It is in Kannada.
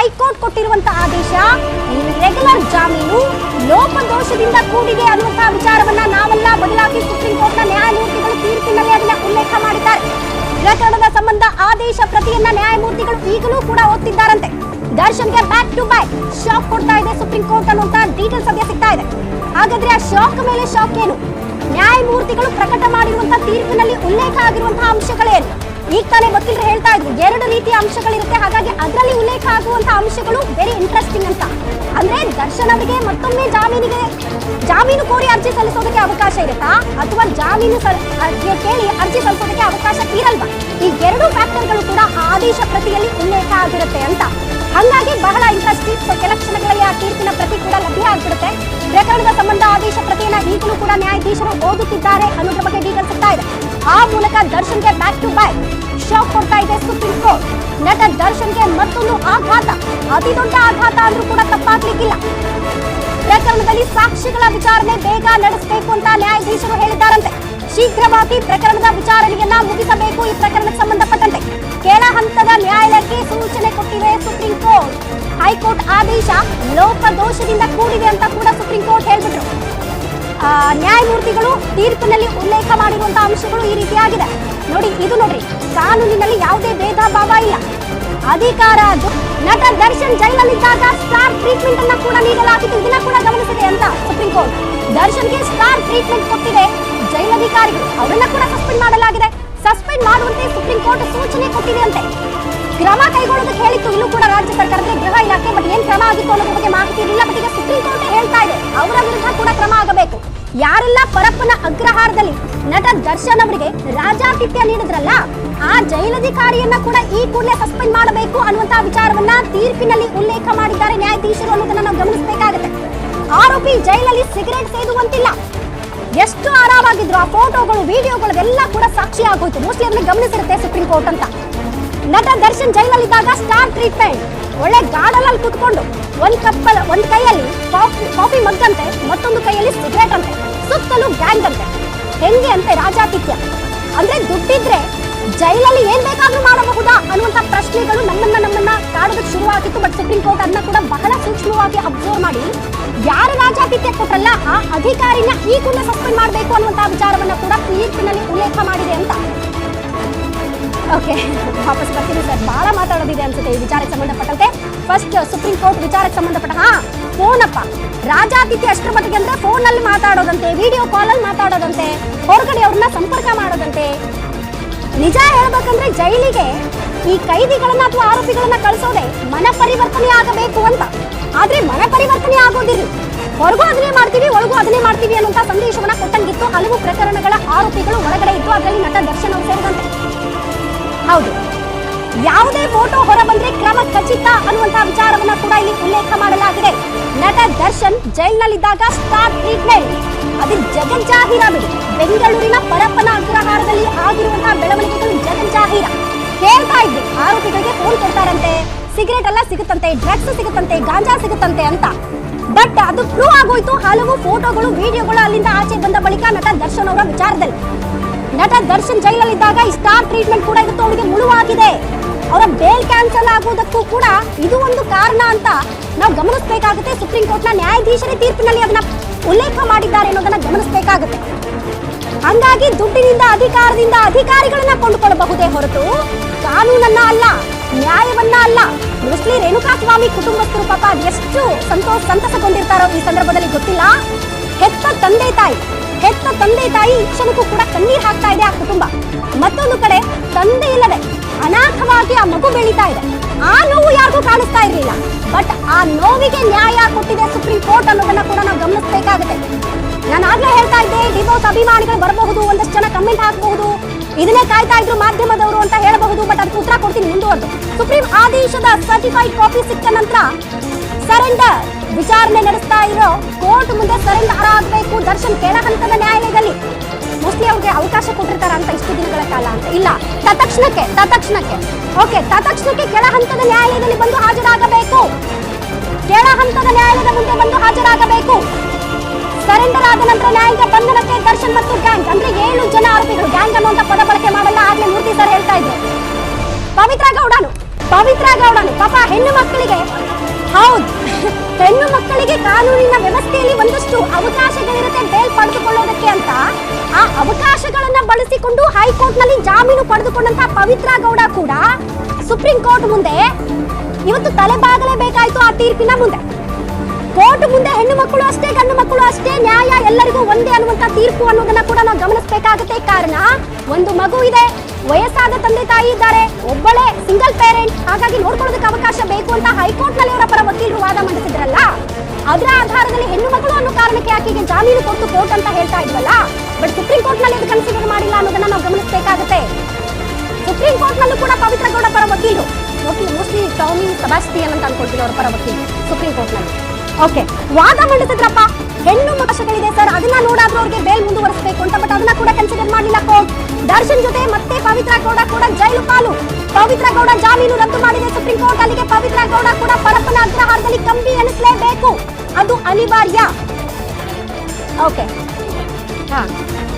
ಹೈಕೋರ್ಟ್ ಕೊಟ್ಟಿರುವಂತಹ ಆದೇಶ. ರೆಗ್ಯುಲರ್ ಜಾಮೀನು ಲೋಪದೋಷದಿಂದ ಕೂಡಿದೆ ಅನ್ನುವಂತಹ ವಿಚಾರವನ್ನ ನಾವೆಲ್ಲ ಬದಲಾಗಿ ಸುಪ್ರೀಂ ಕೋರ್ಟ್ನ ನ್ಯಾಯಮೂರ್ತಿಗಳು ತೀರ್ಪಿನಲ್ಲಿ ಅದನ್ನ ಉಲ್ಲೇಖ ಮಾಡಿದ್ದಾರೆ. ಪ್ರಕರಣದ ಸಂಬಂಧ ಆದೇಶ ಪ್ರತಿಯನ್ನ ನ್ಯಾಯಮೂರ್ತಿಗಳು ಈಗಲೂ ಕೂಡ ಓದ್ತಿದ್ದಾರಂತೆ. ದರ್ಶನ್ಗೆ ಬ್ಯಾಕ್ ಟು ಬ್ಯಾಕ್ ಶಾಕ್ ಕೊಡ್ತಾ ಇದೆ ಸುಪ್ರೀಂ ಕೋರ್ಟ್ ಅನ್ನುವಂತಹ ಡೀಟೇಲ್ಸ್ ಸದ್ಯ ಸಿಗ್ತಾ ಇದೆ. ಹಾಗಾದ್ರೆ ಆ ಶಾಕ್ ಮೇಲೆ ಶಾಕ್ ಏನು? ನ್ಯಾಯಮೂರ್ತಿಗಳು ಪ್ರಕಟ ಮಾಡಿರುವಂತಹ ತೀರ್ಪಿನಲ್ಲಿ ಉಲ್ಲೇಖ ಆಗಿರುವಂತಹ ಅಂಶಗಳೇನು? ಈಗ ತಾನೇ ಗೊತ್ತಿಲ್ಲ ಹೇಳ್ತಾ ಇದ್ರು. ಎರಡು ರೀತಿಯ ಅಂಶಗಳಿರುತ್ತೆ. ಹಾಗಾಗಿ ಅದರಲ್ಲಿ ಉಲ್ಲೇಖ ಆಗುವಂತ ಅಂಶಗಳು ವೆರಿ ಇಂಟ್ರೆಸ್ಟಿಂಗ್ ಅಂತ. ಅಂದ್ರೆ ದರ್ಶನ್ ಅವರಿಗೆ ಮತ್ತೊಮ್ಮೆ ಜಾಮೀನಿಗೆ ಜಾಮೀನು ಕೋರಿ ಅರ್ಜಿ ಸಲ್ಲಿಸೋದಕ್ಕೆ ಅವಕಾಶ ಇರುತ್ತಾ? ಅಥವಾ ಜಾಮೀನು ಕೇಳಿ ಅರ್ಜಿ ಸಲ್ಲಿಸೋದಕ್ಕೆ ಅವಕಾಶ ಇರಲ್ವಾ? ಈ ಎರಡು ಫ್ಯಾಕ್ಟರ್ಗಳು ಕೂಡ ಆದೇಶ ಪ್ರತಿಯಲ್ಲಿ ಉಲ್ಲೇಖ ಆಗಿರುತ್ತೆ ಅಂತ. ಹಂಗಾಗಿ ಬಹಳ ಇಂಟ್ರೆಸ್ಟಿಂಗ್ ಕೆಲ ಕ್ಷಣಗಳಲ್ಲಿ ಆ ತೀರ್ಪಿನ ಪ್ರತಿ ಕೂಡ ಲಭ್ಯ ಆಗ್ಬಿಡುತ್ತೆ. ಪ್ರಕರಣದ ಸಂಬಂಧ ಆದೇಶ ಪ್ರತಿಯನ್ನ ಈಗಲೂ ಕೂಡ ನ್ಯಾಯಾಧೀಶರು ಓದುತ್ತಿದ್ದಾರೆ ಅನ್ನೋದ್ರ ಬಗ್ಗೆ ಡೀಟೇಲ್ ಸಿಗ್ತಾ ಇದೆ. ಆ ಮೂಲಕ ದರ್ಶನ್ಗೆ ಬ್ಯಾಕ್ ಟು ಬ್ಯಾಕ್ ಶಾಕ್ ಕೊಡ್ತಾ ಇದೆ ಸುಪ್ರೀಂ ಕೋರ್ಟ್. ನಟ ದರ್ಶನ್ಗೆ ಮತ್ತೊಂದು ಆಘಾತ. ಅತಿ ದೊಡ್ಡ ಆಘಾತ ಅಂದ್ರೂ ಕೂಡ ತಪ್ಪಾಗ್ಲಿಕ್ಕಿಲ್ಲ. ಪ್ರಕರಣದಲ್ಲಿ ಸಾಕ್ಷಿಗಳ ವಿಚಾರಣೆ ಬೇಗ ನಡೆಸಬೇಕು ಅಂತ ನ್ಯಾಯಾಧೀಶರು ಹೇಳಿದ್ದಾರಂತೆ. ಶೀಘ್ರವಾಗಿ ಪ್ರಕರಣದ ವಿಚಾರಣೆಯನ್ನ ಮುಗಿಸಬೇಕು ಈ ಪ್ರಕರಣಕ್ಕೆ ಸಂಬಂಧಪಟ್ಟಂತೆ. ಕೆಳ ಹಂತದ ನ್ಯಾಯಾಲಯಕ್ಕೆ ಸೂಚನೆ ಕೊಟ್ಟಿದೆ ಸುಪ್ರೀಂ ಕೋರ್ಟ್. ಹೈಕೋರ್ಟ್ ಆದೇಶ ಲೋಪದೋಷದಿಂದ ಕೂಡಿದೆ ಅಂತ ಕೂಡ ಸುಪ್ರೀಂ ಕೋರ್ಟ್ ಹೇಳ್ಬಿಟ್ರು. ನ್ಯಾಯಮೂರ್ತಿಗಳು ತೀರ್ಪಿನಲ್ಲಿ ಉಲ್ಲೇಖ ಮಾಡಿರುವಂತಹ ಅಂಶಗಳು ಈ ರೀತಿಯಾಗಿದೆ. ನೋಡಿ, ಇದು ನೋಡ್ರಿ, ಕಾನೂನಿನಲ್ಲಿ ಯಾವುದೇ ಭೇದ ಭಾವ ಇಲ್ಲ. ಅಧಿಕಾರ ನಟ ದರ್ಶನ್ ಜೈಲಲ್ಲಿದ್ದಾಗ ಸ್ಟಾರ್ ಟ್ರೀಟ್ಮೆಂಟ್ ಅನ್ನ ಕೂಡ ನೀಡಲಾಗಿತ್ತು. ಇದನ್ನ ಕೂಡ ಗಮನಿಸಿದೆ ಅಂತ ಸುಪ್ರೀಂ ಕೋರ್ಟ್. ದರ್ಶನ್ಗೆ ಸ್ಟಾರ್ ಟ್ರೀಟ್ಮೆಂಟ್ ಕೊಟ್ಟಿದೆ ಜೈಲಧಿಕಾರಿಗಳು. ಅವರನ್ನ ಕೂಡ ಸಸ್ಪೆಂಡ್ ಮಾಡಲಾಗಿದೆ. ಸಸ್ಪೆಂಡ್ ಮಾಡುವಂತೆ ಸುಪ್ರೀಂ ಕೋರ್ಟ್ ಸೂಚನೆ ಕೊಟ್ಟಿದೆ ಅಂತೆ. ಕ್ರಮ ಕೈಗೊಳ್ಳೋದಕ್ಕೆ ಹೇಳಿತ್ತು. ಇನ್ನು ಕೂಡ ರಾಜ್ಯ ಸರ್ಕಾರಕ್ಕೆ ಗೃಹ ಇಲಾಖೆ, ಬಟ್ ಏನ್ ಕ್ರಮ ಆಗಿತ್ತು ಅನ್ನೋದ್ರ ಬಗ್ಗೆ ಯಾರೆಲ್ಲ ಪರಪ್ಪನ ಅಗ್ರಹಾರದಲ್ಲಿ ನಟ ದರ್ಶನ್ ಅವರಿಗೆ ರಾಜಾತಿಥ್ಯ ನೀಡಿದ್ರಲ್ಲ, ಆ ಜೈಲಧಿಕಾರಿಯನ್ನ ಕೂಡ ಈ ಕೂಡಲೇ ಸಸ್ಪೆಂಡ್ ಮಾಡಬೇಕು ಅನ್ನುವಂತಹ ವಿಚಾರವನ್ನ ತೀರ್ಪಿನಲ್ಲಿ ಉಲ್ಲೇಖ ಮಾಡಿದ್ದಾರೆ ನ್ಯಾಯಾಧೀಶರು ಅನ್ನೋದನ್ನ ನಾವು ಗಮನಿಸಬೇಕಾಗುತ್ತೆ. ಆರೋಪಿ ಜೈಲಲ್ಲಿ ಸಿಗರೆಟ್ ಸೇದುವಂತಿಲ್ಲ. ಎಷ್ಟು ಆರಾಮಾಗಿದ್ರು ಆ ಫೋಟೋಗಳು, ವಿಡಿಯೋಗಳು ಎಲ್ಲ ಕೂಡ ಸಾಕ್ಷಿ ಆಗೋಯ್ತು. ಮೋಸ್ಟ್ಲಿ ಅದನ್ನ ಗಮನಿಸಿರುತ್ತೆ ಸುಪ್ರೀಂ ಕೋರ್ಟ್ ಅಂತ. ನಟ ದರ್ಶನ್ ಜೈಲಲ್ಲಿದ್ದಾಗ ಸ್ಟಾರ್ ಟ್ರೀಟ್ಮೆಂಟ್ ಒಳ್ಳೆ ಗಾರ್ಡನಲ್ಲಿ ಕುತ್ಕೊಂಡು ಒಂದ್ ಕಪ್ಪಲ್, ಒಂದ್ ಕೈಯಲ್ಲಿ ಕಾಫಿ ಕಾಫಿ ಮಗ್ ಅಂತೆ ಮತ್ತೊಂದು ಕೈಯಲ್ಲಿ ಸಿಗರೇಟ್ ಅಂತೆ. ಸುತ್ತಲೂ ಗ್ಯಾಂಗ್ ಅಂತೆ. ಹೆಂಗೆ ಅಂತೆ ರಾಜಾತಿಥ್ಯ? ಅಂದ್ರೆ ದುಡ್ಡಿದ್ರೆ ಜೈಲಲ್ಲಿ ಏನ್ ಬೇಕಾದ್ರೂ ಮಾಡಬಹುದಾ ಅನ್ನುವಂತ ಪ್ರಶ್ನೆಗಳು ನಮ್ಮನ್ನ ನಮ್ಮನ್ನ ಕಾಡೋದಕ್ಕೆ ಶುರುವಾಗಿತ್ತು ಬಟ್ ಸುಪ್ರೀಂ ಕೋರ್ಟ್ ಅದನ್ನ ಕೂಡ ಬಹಳ ಸೂಕ್ಷ್ಮವಾಗಿ ಅಬ್ಸರ್ವ್ ಮಾಡಿ ಯಾರು ರಾಜಾತಿಥ್ಯ ಕೊಟ್ಟಲ್ಲ ಆ ಅಧಿಕಾರಿನ ಈ ಕೂಡ ಸಸ್ಪೆಂಡ್ ಮಾಡಬೇಕು ಅನ್ನುವಂತ ವಿಚಾರವನ್ನ ಕೂಡ ತೀರ್ಪಿನಲ್ಲಿ ಉಲ್ಲೇಖ ಮಾಡಿದೆ ಅಂತ ಓಕೆ, ವಾಪಸ್ ಬರ್ತೀನಿ ಸರ್. ಭಾಳ ಮಾತಾಡೋದಿದೆ ಅನ್ಸುತ್ತೆ ಈ ವಿಚಾರಕ್ಕೆ ಸಂಬಂಧಪಟ್ಟಂತೆ. ಫಸ್ಟ್ ಸುಪ್ರೀಂ ಕೋರ್ಟ್ ವಿಚಾರಕ್ಕೆ ಸಂಬಂಧಪಟ್ಟ ಹಾ, ಫೋನಪ್ಪ. ರಾಜಾದಿತ್ಯ ಅಷ್ಟರ ಮಟ್ಟಿಗೆ ಅಂದ್ರೆ ಫೋನ್ ಅಲ್ಲಿ ಮಾತಾಡೋದಂತೆ ವಿಡಿಯೋ ಕಾಲ್ ಅಲ್ಲಿ ಮಾತಾಡೋದಂತೆ ಹೊರಗಡೆ ಅವ್ರನ್ನ ಸಂಪರ್ಕ ಮಾಡೋದಂತೆ. ನಿಜ ಹೇಳ್ಬೇಕಂದ್ರೆ ಜೈಲಿಗೆ ಈ ಕೈದಿಗಳನ್ನ ಅಥವಾ ಆರೋಪಿಗಳನ್ನ ಕಳಿಸೋದೆ ಮನ ಪರಿವರ್ತನೆ ಆಗಬೇಕು ಅಂತ. ಆದ್ರೆ ಮನ ಪರಿವರ್ತನೆ ಆಗೋದಿಲ್ಲ. ಹೊರಗೂ ಅದನ್ನೇ ಮಾಡ್ತೀವಿ, ಒಳಗೂ ಅದನ್ನೇ ಮಾಡ್ತೀವಿ ಅನ್ನುವಂತ ಸಂದೇಶವನ್ನ ಕೊಟ್ಟಂಗಿತ್ತು ಹಲವು ಪ್ರಕರಣಗಳ ಆರೋಪಿಗಳು. ಒಳಗಡೆ ಇದ್ದು ಅದರಲ್ಲಿ ನಟ ದರ್ಶನ್ ಸೇರಿದಂತೆ ಹೌದು. ಯಾವುದೇ ಫೋಟೋ ಹೊರ ಬಂದ್ರೆ ಕ್ರಮ ಖಚಿತ ಅನ್ನುವಂತಹ ವಿಚಾರವನ್ನ ಕೂಡ ಇಲ್ಲಿ ಉಲ್ಲೇಖ ಮಾಡಲಾಗಿದೆ. ನಟ ದರ್ಶನ್ ಜೈಲಿನಲ್ಲಿದ್ದಾಗ ಸ್ಟಾರ್ ಟ್ರೀಟ್ಮೆಂಟ್ ಅದು ಜಗಜ್ಜಾಹೀರ ಬಿಡಿ ಬೆಂಗಳೂರಿನ ಪರಪ್ಪನ ಅಗ್ರಹಾರದಲ್ಲಿ ಆಗಿರುವಂತಹ ಬೆಳವಣಿಗೆಗಳು ಜಗಜ್ಜಾಹೀರ ಹೇಳ್ತಾ ಇದ್ದು ಆರೋಪಿಗಳಿಗೆ ಫೋನ್ ಕೊಡ್ತಾರಂತೆ. ಸಿಗರೇಟ್ ಎಲ್ಲ ಸಿಗುತ್ತಂತೆ ಡ್ರಗ್ಸ್ ಸಿಗುತ್ತಂತೆ, ಗಾಂಜಾ ಸಿಗುತ್ತಂತೆ ಅಂತ. ಬಟ್ ಅದು ಪ್ರೂವ್ ಆಗೋಯ್ತು. ಹಲವು ಫೋಟೋಗಳು ವಿಡಿಯೋಗಳು ಅಲ್ಲಿಂದ ಆಚೆ ಬಂದ ಬಳಿಕ ನಟ ದರ್ಶನ್ ಅವರ ವಿಚಾರದಲ್ಲಿ. ನಟ ದರ್ಶನ್ ಜೈಲಲ್ಲಿದ್ದಾಗ ಈ ಸ್ಟಾರ್ ಟ್ರೀಟ್ಮೆಂಟ್ ಕೂಡ ಇವತ್ತು ಅವರಿಗೆ ಮುಳುವಾಗಿದೆ. ಅವರ ಬೇಲ್ ಕ್ಯಾನ್ಸಲ್ ಆಗುವುದಕ್ಕೂ ಕೂಡ ಇದು ಒಂದು ಕಾರಣ ಅಂತ ನಾವು ಗಮನಿಸಬೇಕಾಗುತ್ತೆ. ಸುಪ್ರೀಂ ಕೋರ್ಟ್ನ ನ್ಯಾಯಾಧೀಶರೇ ತೀರ್ಪಿನಲ್ಲಿ ಅದನ್ನ ಉಲ್ಲೇಖ ಮಾಡಿದ್ದಾರೆ ಅನ್ನೋದನ್ನ ಗಮನಿಸಬೇಕಾಗುತ್ತೆ. ಹಂಗಾಗಿ ದುಡ್ಡಿನಿಂದ ಅಧಿಕಾರದಿಂದ ಅಧಿಕಾರಿಗಳನ್ನ ಕೊಂಡುಕೊಳ್ಳಬಹುದೇ ಹೊರತು ಕಾನೂನನ್ನ ಅಲ್ಲ, ನ್ಯಾಯವನ್ನ ಅಲ್ಲ. ಮೋಸ್ಟ್ಲಿ ರೇಣುಕಾಸ್ವಾಮಿ ಕುಟುಂಬಸ್ಥರು ಪಾಪ ಎಷ್ಟು ಸಂತೋಷ, ಸಂತಸಗೊಂಡಿರ್ತಾರೋ ಈ ಸಂದರ್ಭದಲ್ಲಿ ಗೊತ್ತಿಲ್ಲ. ಹೆತ್ತ ತಂದೆ ತಾಯಿ ಹೆತ್ತ ತಂದೆ ತಾಯಿ ಈ ಕ್ಷಣಕ್ಕೂ ಕೂಡ ಕಣ್ಣೀರ್ ಹಾಕ್ತಾ ಇದೆ ಆ ಕುಟುಂಬ. ಮತ್ತೊಂದು ಕಡೆ ತಂದೆ ಇಲ್ಲದೆ ಅನಾಥವಾಗಿ ಆ ಮಗು ಬೆಳೀತಾ ಇದೆ. ಆ ನೋವು ಯಾರಿಗೂ ಕಾಣಿಸ್ತಾ ಇರಲಿಲ್ಲ. ಬಟ್ ಆ ನೋವಿಗೆ ನ್ಯಾಯ ಕೊಟ್ಟಿದೆ ಸುಪ್ರೀಂ ಕೋರ್ಟ್ ಅನ್ನೋದನ್ನ ಕೂಡ ನಾವು ಗಮನಿಸಬೇಕಾಗುತ್ತೆ. ನಾನು ಆಗ್ಲೇ ಹೇಳ್ತಾ ಇದ್ದೆ ಡಿವೋರ್ಸ್ ಅಭಿಮಾನಿಗಳು ಬರಬಹುದು, ಒಂದಷ್ಟು ಜನ ಕಮೆಂಟ್ ಹಾಕಬಹುದು. ಇದನ್ನೇ ಕಾಯ್ತಾ ಇದ್ರು ಮಾಧ್ಯಮದವರು ಅಂತ ಹೇಳಬಹುದು, ಬಟ್ ಅದಕ್ಕೆ ಉತ್ತರ ಕೊಡ್ತೀನಿ ಮುಂದುವರೆದು. ಸುಪ್ರೀಂ ಆದೇಶದ ಸರ್ಟಿಫೈಡ್ ಕಾಪಿ ಸಿಕ್ಕ ನಂತರ ಸರೆಂಡರ್ ವಿಚಾರಣೆ ನಡೆಸ್ತಾ ಇರೋ ಕೋರ್ಟ್ ಮುಂದೆ ಸರೆಂಡರ್ ಆಗಬೇಕು ದರ್ಶನ್ ಕೆಳ ಹಂತದ ನ್ಯಾಯಾಲಯದಲ್ಲಿ ಮೋಸ್ಟ್ಲಿ ಅವ್ರಿಗೆ ಅವಕಾಶ ಕೊಟ್ಟಿರ್ತಾರ ಅಂತ ಇಷ್ಟು ದಿನಗಳ ಕಾಲ ಅಂತ. ಇಲ್ಲ, ತತ್ಕ್ಷಣಕ್ಕೆ ತತ್ಕ್ಷಣಕ್ಕೆ. ಓಕೆ ತತ್ಕ್ಷಣಕ್ಕೆ ಕೆಳ ಹಂತದ ನ್ಯಾಯಾಲಯದಲ್ಲಿ ಬಂದು ಹಾಜರಾಗಬೇಕು. ಕೆಳ ಹಂತದ ನ್ಯಾಯಾಲಯದ ಮುಂದೆ ಬಂದು ಹಾಜರಾಗಬೇಕು. ಸರೆಂಡರ್ ಆದ ನಂತರ ನ್ಯಾಯಾಂಗ ಬಂಧನಕ್ಕೆ ದರ್ಶನ್ ಮತ್ತು ಗ್ಯಾಂಗ್, ಅಂದ್ರೆ ಏಳು ಜನ ಆರೋಪಿಗಳು, ಗ್ಯಾಂಗ್ ಅನ್ನುವಂತ ಪದ ಬಳಕೆ ಮಾಡಲ್ಲ, ಆಗ್ಲೇ ಮೂರ್ತಿ ಸರ್ ಹೇಳ್ತಾ ಇದ್ರು. ಪವಿತ್ರ ಗೌಡನು ಪವಿತ್ರ ಗೌಡನು, ಪಾಪ ಹೆಣ್ಣು ಮಕ್ಕಳಿಗೆ ಹೌದು. ಹೆಣ್ಣು ಮಕ್ಕಳಿಗೆ ಕಾನೂನಿನ ವ್ಯವಸ್ಥೆಯಲ್ಲಿ ಒಂದಷ್ಟು ಅವಕಾಶಗಳಿರುತ್ತೆ ಬೇಲ್ ಪಡೆದುಕೊಳ್ಳೋದಕ್ಕೆ ಅಂತ. ಆ ಅವಕಾಶಗಳನ್ನ ಬಳಸಿಕೊಂಡು ಹೈಕೋರ್ಟ್ನಲ್ಲಿ ಜಾಮೀನು ಪಡೆದುಕೊಂಡಂತ ಪವಿತ್ರ ಗೌಡ ಕೂಡ ಸುಪ್ರೀಂ ಕೋರ್ಟ್ ಮುಂದೆ ಇವತ್ತು ತಲೆಬಾಗಲೇಬೇಕಾಯ್ತು ಆ ತೀರ್ಪಿನ ಮುಂದೆ. ಕೋರ್ಟ್ ಮುಂದೆ ಹೆಣ್ಣು ಮಕ್ಕಳು ಅಷ್ಟೇ, ಗಂಡು ಮಕ್ಕಳು ಅಷ್ಟೇ, ನ್ಯಾಯ ಎಲ್ಲರಿಗೂ ಒಂದೇ ಅನ್ನುವಂತ ತೀರ್ಪು ಅನ್ನೋದನ್ನ ಕೂಡ ನಾವು ಗಮನಿಸಬೇಕಾಗುತ್ತೆ. ಕಾರಣ, ಒಂದು ಮಗು ಇದೆ ವಯಸ್ಸಾದ ತಂದೆ ತಾಯಿ ಇದ್ದಾರೆ. ಒಬ್ಬಳೇ ಸಿಂಗಲ್ ಪೇರೆಂಟ್ ಹಾಗಾಗಿ ನೋಡ್ಕೊಳ್ಳೋದಕ್ಕೆ ಅವಕಾಶ ಬೇಕು ಅಂತ ಹೈಕೋರ್ಟ್ನಲ್ಲಿ ಅವರ ಪರ ವಕೀಲರು ವಾದ ಮಂಡಿಸಿದ್ರಲ್ಲ? ಅದರ ಆಧಾರದಲ್ಲಿ ಹೆಣ್ಣು ಮಕ್ಕಳು ಅನ್ನೋ ಕಾರಣಕ್ಕೆ ಆಕೆಗೆ ಜಾಮೀನು ಕೊಟ್ಟು ಕೋರ್ಟ್ ಅಂತ ಹೇಳ್ತಾ ಇದ್ವಲ್ಲ? ಬಟ್ ಸುಪ್ರೀಂ ಕೋರ್ಟ್ನಲ್ಲಿ ಇದು ಕನ್ಸಿಡರ್ ಮಾಡಿಲ್ಲ ಅನ್ನೋದನ್ನ ನಾವು ಗಮನಿಸಬೇಕಾಗುತ್ತೆ. ಸುಪ್ರೀಂ ಕೋರ್ಟ್ ನಲ್ಲೂ ಕೂಡ ಪವಿತ್ರ ಗೌಡ ಪರ ವಕೀಲು ವಕೀಲ ಮೋಸ್ಟ್ಲಿ ಟಾಮಿ ಸಬಾಸ್ಟಿಯನ್ ಅಂತ ಅನ್ಕೊಳ್ತೀನಿ ಅವರ ಪರ ವಕೀಲು ಸುಪ್ರೀಂ ಕೋರ್ಟ್ನಲ್ಲಿ ಓಕೆ ವಾದ ಮಂಡಿಸಿದ್ರಪ್ಪ. ಹೆಣ್ಣು ಅವಕಾಶಗಳಿದೆ ಸರ್. ಅದನ್ನ ನೋಡಾದ್ರೂ ಅವ್ರಿಗೆ ಬೇಲ್ ಮುಂದುವರಿಸಬೇಕು ಅಂತ ಬಟ್ ಅದನ್ನ ಕೂಡ ಕನ್ಸಿಡರ್ ಮಾಡಲಿಲ್ಲ ಕೋರ್ಟ್ ದರ್ಶನ್ ಜೊತೆ ಮತ್ತೆ ಪವಿತ್ರ ಗೌಡ ಕೂಡ ಜೈಲು ಪಾಲು. ಪವಿತ್ರ ಗೌಡ ಜಾಮೀನು ರದ್ದು ಮಾಡಿದೆ ಸುಪ್ರೀಂ ಕೋರ್ಟ್ ಅಲ್ಲಿಗೆ. ಪವಿತ್ರ ಗೌಡ ಕೂಡ ಪರಪ್ಪನ ಅಗ್ರಹಾರದಲ್ಲಿ ಕಂಬಿ ಎನಿಸಲೇಬೇಕು. ಅದು ಅನಿವಾರ್ಯ. ಓಕೆ ಹಾ.